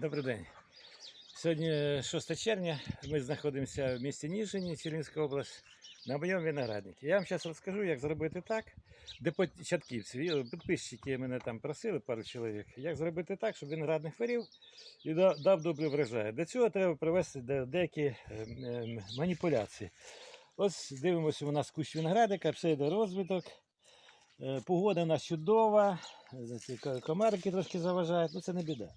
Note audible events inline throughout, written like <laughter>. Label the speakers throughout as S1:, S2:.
S1: Добрий день. Сьогодні 6 червня. Ми знаходимося в місті Ніжині, Чернівська область, на моєму винограднику. Я вам зараз розкажу, як зробити так, де початківці, підписчики мене там просили, пару чоловік, як зробити так, щоб виноградник хворів і дав добрий врожай. Для цього треба провести деякі ем, маніпуляції. Ось дивимося, у нас кущ виноградика, все йде розвиток. Е, Погода у нас чудова, е, ці ко- трошки заважають, ну це не біда.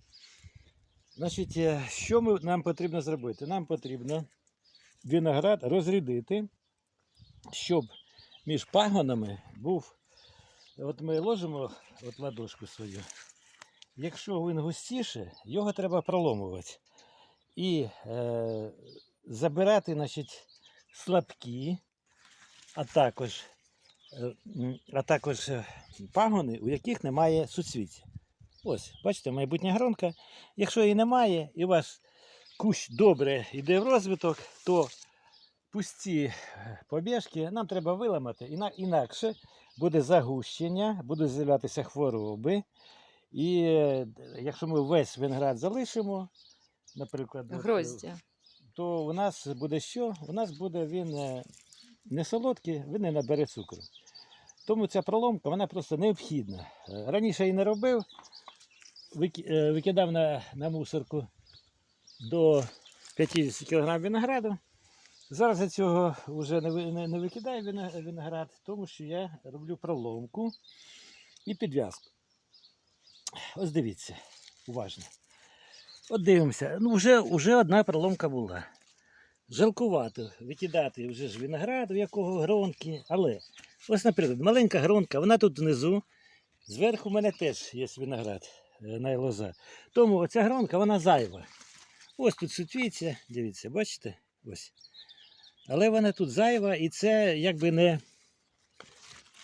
S1: Значить, е, що ми, нам потрібно зробити? Нам потрібно виноград розрядити, щоб між пагонами був. От ми ложимо от ладошку свою. Якщо він густіше, його треба проломувати. І е, забирати значить, слабкі, а також, е, а також е, пагони, у яких немає суцвіття. Ось, бачите, майбутня гронка. Якщо її немає, і у вас кущ добре йде в розвиток, то пусті е, побіжки нам треба виламати, інакше буде загущення, будуть з'являтися хвороби. І е, якщо ми весь виноград залишимо, наприклад, е,
S2: Гроздя.
S1: то у нас буде що? У нас буде він не солодкий, він не набере цукру. Тому ця проломка вона просто необхідна. Раніше я не робив, викидав на, на мусорку до 50 кг винограду. Зараз я цього вже не, не, не викидаю виноград, тому що я роблю проломку і підв'язку. Ось дивіться, уважно. От дивимося, ну вже, вже одна проломка була. Жалкувато викидати вже ж виноград, у якого гронки, але ось, наприклад, маленька гронка, вона тут внизу. Зверху в мене теж є виноград е, найлоза. Тому оця гронка, вона зайва. Ось тут суцвіття, дивіться, бачите? Ось. Але вона тут зайва і це якби не,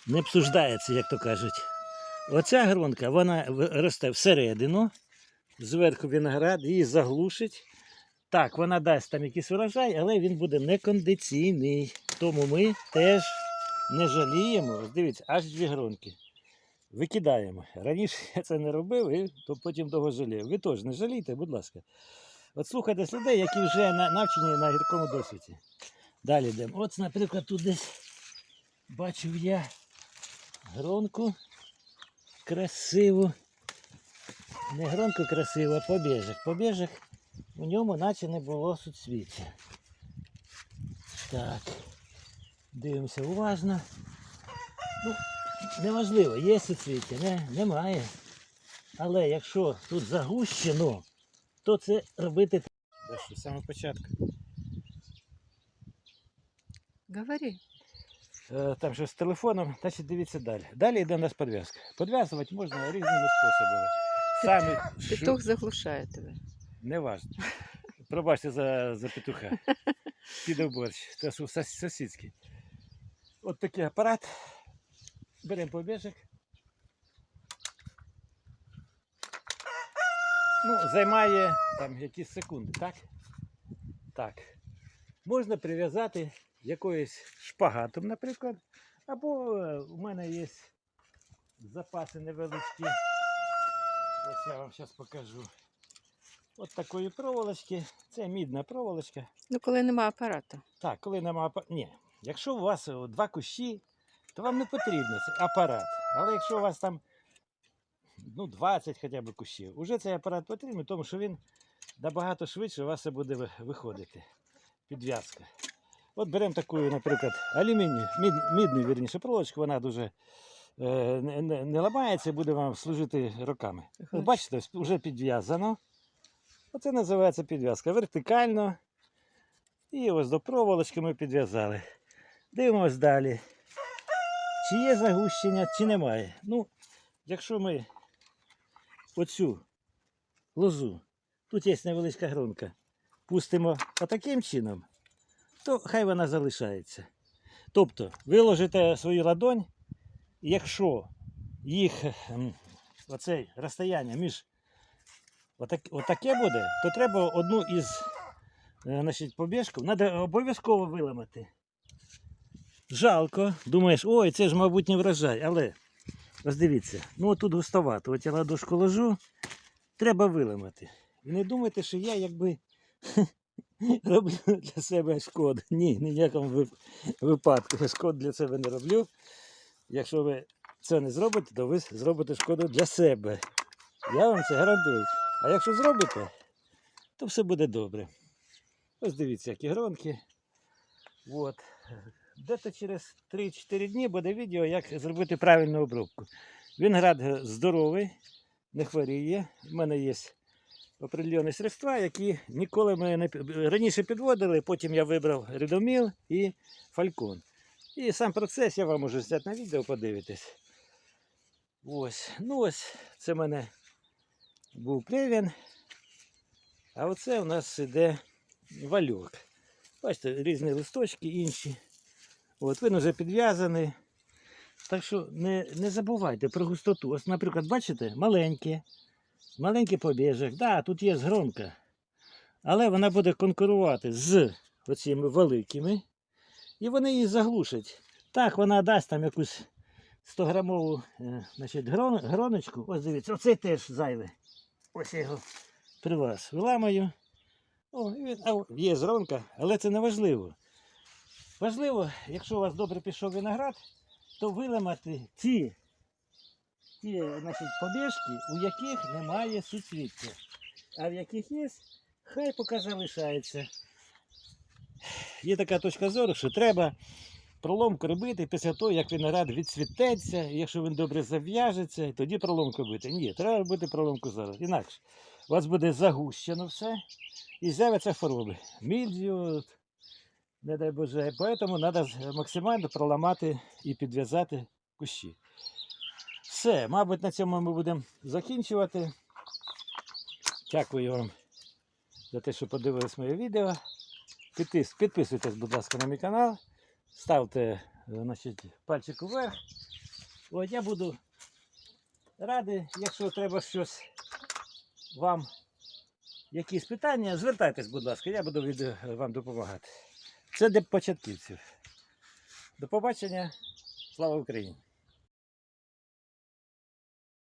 S1: не обсуждається, як то кажуть. Оця гронка, вона росте всередину, зверху виноград, її заглушить. Так, вона дасть там якийсь урожай, але він буде некондиційний. Тому ми теж не жаліємо. Дивіться, аж дві гронки. Викидаємо. Раніше я це не робив, і то потім довго жалів. Ви теж не жалійте, будь ласка. От слухайте людей, які вже навчені на гіркому досвіді. Далі йдемо. От, наприклад, тут десь бачив я гронку красиву. Не гронку красиву, а побіжок. Побіжок у ньому наче не було суцвіття. Так. Дивимося уважно. Ну, неважливо, є суцвіття, не, немає. Але якщо тут загущено, то це робити треба. З самого початку.
S2: Говори.
S1: Е, Там що з телефоном, значить дивіться далі. Далі йде у нас підв'язка. Підв'язувати можна різними способами. Саме
S2: Петух заглушає тебе.
S1: Не важно. Пробачте за, за петуха. Піде борщ. Це сусідський. От такий апарат. Беремо побіжок. Ну, займає там якісь секунди, так? Так. Можна прив'язати якоюсь шпагатом, наприклад. Або е, у мене є запаси невеличкі. Ось я вам зараз покажу. От такої проволочки. Це мідна проволочка.
S2: Ну, коли нема апарату.
S1: Так, коли немає апарат. Ні. Якщо у вас два кущі, то вам не потрібен цей апарат. Але якщо у вас там ну, 20 хоча б кущів, уже цей апарат потрібен, тому що він набагато швидше у вас це буде виходити. Підв'язка. От беремо таку, наприклад, алюмінію, мід, мідну, вірніше, проволочку, вона дуже е, не, не, ламається і буде вам служити роками. От бачите, вже підв'язано. Оце називається підв'язка. Вертикально. І ось до проволочки ми підв'язали. Дивимось далі. Чи є загущення, чи немає. Ну, якщо ми оцю лозу, тут є невеличка гронка, пустимо отаким чином, то хай вона залишається. Тобто, ви ложите свою ладонь, якщо їх ем, оце розстояння між отак, отаке буде, то треба одну із е, побіжку треба обов'язково виламати. Жалко. Думаєш, ой, це ж, мабуть, не врожай. Але ось дивіться, ну тут густовато. От я ладошку ложу, треба виламати. І не думайте, що я якби <laughs> роблю для себе шкоду. Ні, ні в якому випадку шкоду для себе не роблю. Якщо ви це не зробите, то ви зробите шкоду для себе. Я вам це гарантую. А якщо зробите, то все буде добре. Ось дивіться, які гронки. От. Дето через 3-4 дні буде відео, як зробити правильну обробку. Виноград е, здоровий, не хворіє. У мене є определені средства, які ніколи ми не раніше підводили, потім я вибрав рідоміл і фалькон. І сам процес я вам можу зняти на відео, подивитись. Ось. Ну ось, це в мене був плевін. А оце у нас іде вальок. Бачите, різні листочки інші. От, він вже підв'язаний. Так що не, не забувайте про густоту. Ось, наприклад, бачите, маленькі, маленький побіжок. Да, тут є громка. Але вона буде конкурувати з оціми великими. І вони її заглушать. Так, вона дасть там якусь 100-грамову е, значить, грон, гроночку. Ось дивіться, оце теж зайве. Ось я його при вас виламаю. О, є зронка, але це не важливо. Важливо, якщо у вас добре пішов виноград, то виламати ті, ті значить, побіжки, у яких немає суцвіття. А в яких є, хай поки залишається. Є така точка зору, що треба проломку робити після того, як виноград відцвітеться, якщо він добре зав'яжеться, тоді проломку робити. Ні, треба робити проломку зараз. Інакше у вас буде загущено все і з'являться хвороби. Мільдію, не дай Боже. Поэтому треба максимально проламати і підв'язати кущі. Все, мабуть, на цьому ми будемо закінчувати. Дякую вам за те, що подивились моє відео. Підпис- Підписуйтесь, будь ласка, на мій канал. Ставте е, значить, пальчик вверх. От я буду радий, якщо треба щось вам, якісь питання, звертайтесь, будь ласка, я буду від, е, вам допомагати. Це для початківців. До побачення. Слава Україні!